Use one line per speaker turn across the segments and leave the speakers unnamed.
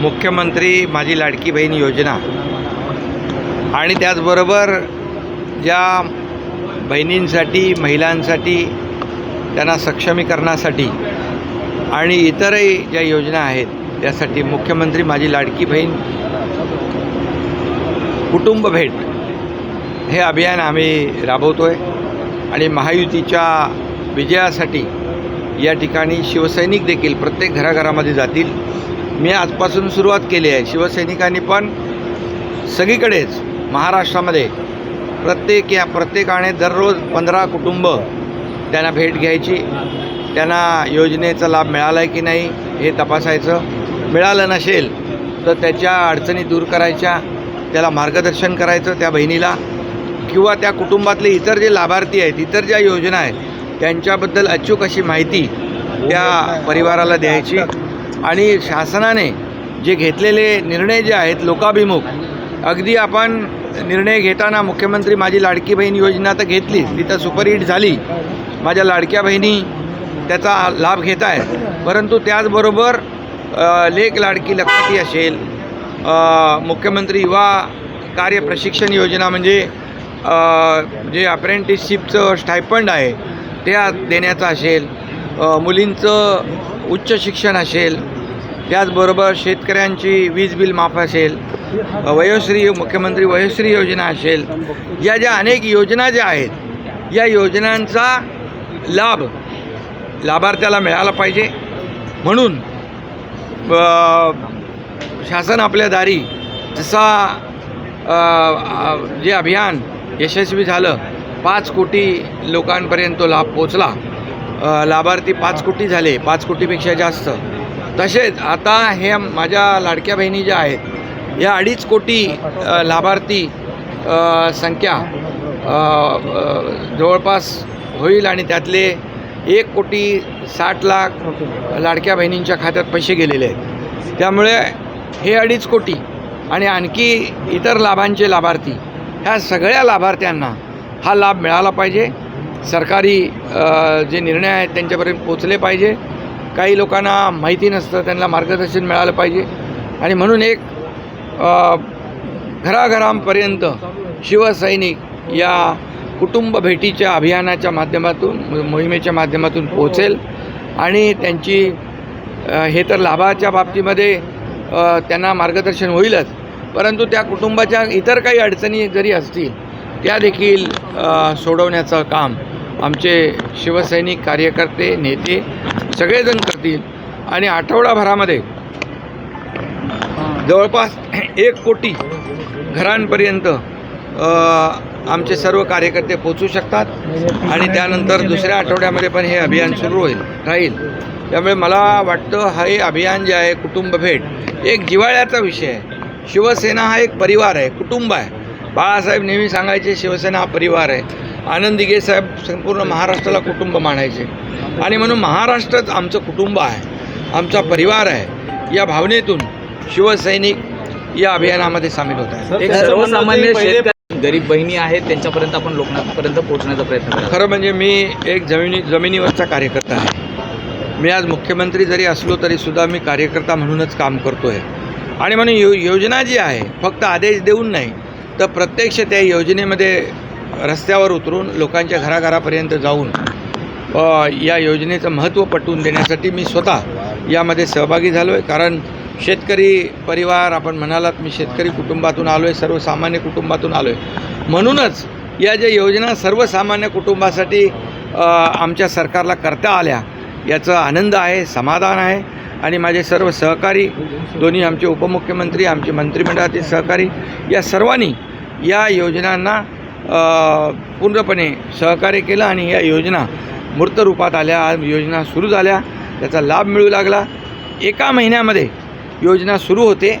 मुख्यमंत्री माझी लाडकी बहीण योजना. आणि त्याचबरोबर ज्या बहिणींसाठी महिलांसाठी त्यांना सक्षमीकरणासाठी आणि इतरही ज्या योजना आहेत त्यासाठी मुख्यमंत्री माझी लाडकी बहीण कुटुंब भेट हे अभियान आम्ही राबवतो आहे आणि महायुतीच्या विजयासाठी या ठिकाणी शिवसैनिक देखील प्रत्येक घराघरामध्ये जातील. मी आजपासून सुरुवात केली आहे. शिवसैनिकांनी पण सगळीकडेच महाराष्ट्रामध्ये प्रत्येक या प्रत्येकाने दररोज पंधरा कुटुंब त्यांना भेट घ्यायची. त्यांना योजनेचा लाभ मिळाला आहे की नाही हे तपासायचं. मिळालं नसेल तर त्याच्या अडचणी दूर करायच्या. त्याला मार्गदर्शन करायचं त्या बहिणीला. किंवा त्या कुटुंबातले इतर जे लाभार्थी आहेत इतर ज्या योजना आहेत त्यांच्याबद्दल अचूक अशी माहिती त्या परिवाराला द्यायची. आणि शासनाने जे घेतलेले निर्णय जे आहेत लोकाभिमुख अगदी आपण निर्णय घेताना मुख्यमंत्री माझी लाडकी बहीण योजना तर घेतली ती तर सुपरहिट झाली. माझ्या लाडक्या बहिणी त्याचा लाभ घेत आहेत. परंतु त्याचबरोबर लेख लाडकी लखपती असेल मुख्यमंत्री युवा कार्य प्रशिक्षण योजना म्हणजे जे अप्रेंटिसशिपचं स्टायपंड आहे त्या देण्याचा देण्याचं असेल मुलींचं उच्च शिक्षण असेल त्याचबरोबर शेतकऱ्यांची वीज बिल माफ असेल वयोश्री मुख्यमंत्री वयोश्री योजना असेल या ज्या अनेक योजना ज्या आहेत या योजनांचा लाभ लाभार्थ्याला मिळाला पाहिजे. म्हणून शासन आपल्या दारी जसा जे अभियान यशस्वी झालं पाच कोटी लोकांपर्यंत तो लाभ पोचला. लाभार्थी पाच कोटी झाले पाच कोटीपेक्षा जास्त. तसेच आता हे माझ्या लाडक्या बहिणी ज्या आहेत या अडीच कोटी लाभार्थी संख्या जवळपास होईल आणि त्यातले एक कोटी साठ लाख लाडक्या बहिणींच्या खात्यात पैसे गेलेले आहेत. त्यामुळे हे अडीच कोटी आणि आणखी इतर लाभांचे लाभार्थी ह्या सगळ्या लाभार्थ्यांना हा लाभ मिळाला पाहिजे. सरकारी जे निर्णय आहेत त्यांच्यापर्यंत पोचले पाहिजे. काही लोकांना माहिती नसतं त्यांना मार्गदर्शन मिळालं पाहिजे. आणि म्हणून एक घराघरांपर्यंत शिवसैनिक या कुटुंब भेटीच्या अभियानाच्या माध्यमातून मोहिमेच्या माध्यमातून पोहोचेल. आणि त्यांची हे तर लाभाच्या बाबतीमध्ये त्यांना मार्गदर्शन होईलच. परंतु त्या कुटुंबाच्या इतर काही अडचणी जरी असतील त्या देखील सोडवण्याचं काम आमचे शिवसैनिक कार्यकर्ते नेते सगळेजण करतील. आणि आठवडाभरामध्ये जवळपास एक कोटी घरांपर्यंत आमचे सर्व कार्यकर्ते पोचू शकतात. आणि त्यानंतर दुसऱ्या आठवड्यामध्ये पण हे अभियान सुरू होईल राहील. त्यामुळे मला वाटतं हे अभियान जे आहे कुटुंब भेट एक जिव्हाळ्याचा विषय आहे. शिवसेना हा एक परिवार आहे कुटुंब आहे. बाळासाहेब नेहमी सांगायचे शिवसेना हा परिवार आहे. आनंद दिघे साहेब संपूर्ण महाराष्ट्राला कुटुंब मानायचे. आणि म्हणून महाराष्ट्रच आमचं कुटुंब आहे आमचा परिवार आहे. या भावनेतून शिवसैनिक या अभियानामध्ये सामील होत आहेत.
एक सर्वसामान्य शेतकरी गरीब बहिणी आहेत त्यांच्यापर्यंत आपण लोकांपर्यंत पोहोचण्याचा प्रयत्न करा
खरं म्हणजे मी एक जमिनी जमिनीवरचा कार्यकर्ता आहे. मी आज मुख्यमंत्री जरी असलो तरी सुद्धा मी कार्यकर्ता म्हणूनच काम करतो आहे आणि म्हणून यो योजना जी आहे फक्त आदेश देऊन नाही तर प्रत्यक्ष त्या योजनेमध्ये रस्त्यावर उतरून लोकांच्या घराघरापर्यंत जाऊन या योजनेचं महत्त्व पटवून देण्यासाठी मी स्वतः यामध्ये सहभागी झालो आहे कारण शेतकरी परिवार आपण म्हणालात मी शेतकरी कुटुंबातून आलो आहे सर्वसामान्य कुटुंबातून आलो आहे म्हणूनच या ज्या योजना सर्वसामान्य कुटुंबासाठी आमच्या सरकारला करता आल्या याचा आनंद आहे समाधान आहे. आणि माझे सर्व सहकारी दोन्ही आमचे उपमुख्यमंत्री आमचे मंत्रिमंडळातील सहकारी या सर्वांनी या योजनांना पूर्णपणे सहकार्य केलं आणि या योजना मूर्त रूपात आल्या. योजना सुरू झाल्या. त्याचा लाभ मिळू लागला. एका महिन्यामध्ये योजना सुरू होते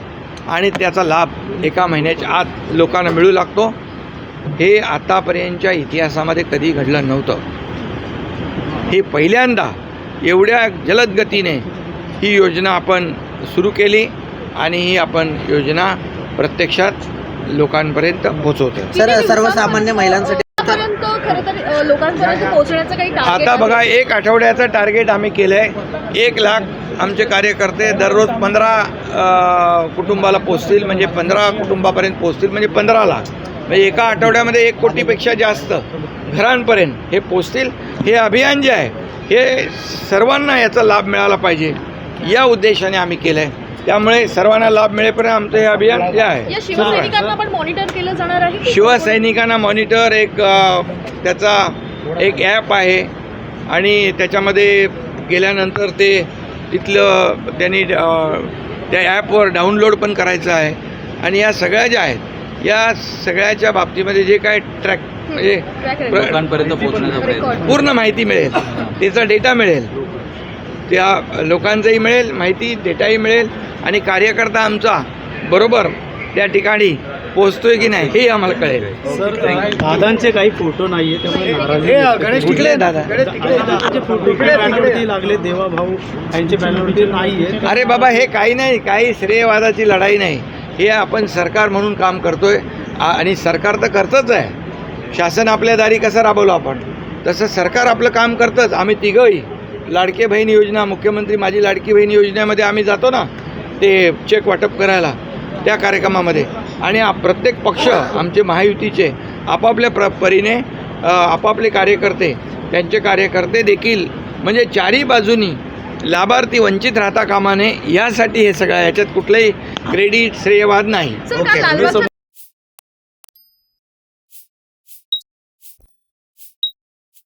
आणि त्याचा लाभ एका महिन्याच्या आत लोकांना मिळू लागतो. हे आतापर्यंतच्या इतिहासामध्ये कधी घडलं नव्हतं. हे पहिल्यांदा एवढ्या जलद गतीने ही योजना आपण सुरू केली आणि ही आपण योजना प्रत्यक्षात लोकांपर्यंत पोहोचवतो
सर सर्वसामान्य महिलांसाठी
पर्यंत खरं तर अ, लोकांपर्यंत पोहोचण्याचं काही टार्गेट
आता बघा एक आठवड्याचं टार्गेट आम्ही केलं आहे एक लाख आमचे कार्यकर्ते दररोज पंधरा कुटुंबाला पोचतील म्हणजे पंधरा कुटुंबापर्यंत पोचतील म्हणजे पंधरा लाख. म्हणजे एका आठवड्यामध्ये एक कोटीपेक्षा जास्त घरांपर्यंत हे पोचतील हे अभियान जे आहे हे सर्वांना याचा लाभ मिळाला पाहिजे. या उद्देशाने आम्ही केलं आहे त्यामुळे सर्वांना लाभ मिळेपर्यंत आमचं हे अभियान जे आहे.
या शिवसैनिकांना पण मॉनिटर केलं जाणार आहे? की-
शिवसैनिकांना मॉनिटर एक अ, त्याचा एक ॲप आहे. आणि त्याच्यामध्ये गेल्यानंतर ते तिथलं त्यांनी अ, त्या ॲपवर डाउनलोड पण करायचं आहे. आणि या सगळ्या ज्या आहेत या सगळ्याच्या बाबतीमध्ये जे काय ट्रॅक म्हणजे
Track record.
लोकांपर्यंत पोहोचण्याचा प्रयत्न.
पूर्ण माहिती मिळेल. त्याचा डेटा मिळेल. त्या लोकांचंही मिळेल माहिती डेटाही मिळेल. आणि कार्यकर्ता आमचा बरोबर त्या ठिकाणी पोचतोय की नाही हे आम्हाला कळेल.
सर दादांचे काही फोटो नाहीये त्यामुळे नाराजी
कुठले दादा?
फोटो लागले देवा भाऊ यांचे बॅनरवरती नाहीये.
अरे बाबा हे काही नाही काही श्रेयवादाची लढाई नाही. हे आपण सरकार म्हणून काम करतोय. आणि सरकार तर करतच आहे. शासन आपल्या दारी कसं राबवलं आपण? तसं सरकार आपलं काम करतंच. आम्ही तिघंही लाडके बहीण योजना मुख्यमंत्री माझी लाडकी बहीण योजनेमध्ये आम्ही जातो ना. ते चेक वाटप करायला त्या कार्यक्रमामध्ये. आणि प्रत्येक पक्ष आमचे महायुतीचे आपापल्या प्र परीने आपापले कार्यकर्ते त्यांचे कार्यकर्ते देखील म्हणजे चारही बाजूनी लाभार्थी वंचित राहता कामा नये यासाठी हे सगळं याच्यात कुठलंही क्रेडिट श्रेयवाद नाही.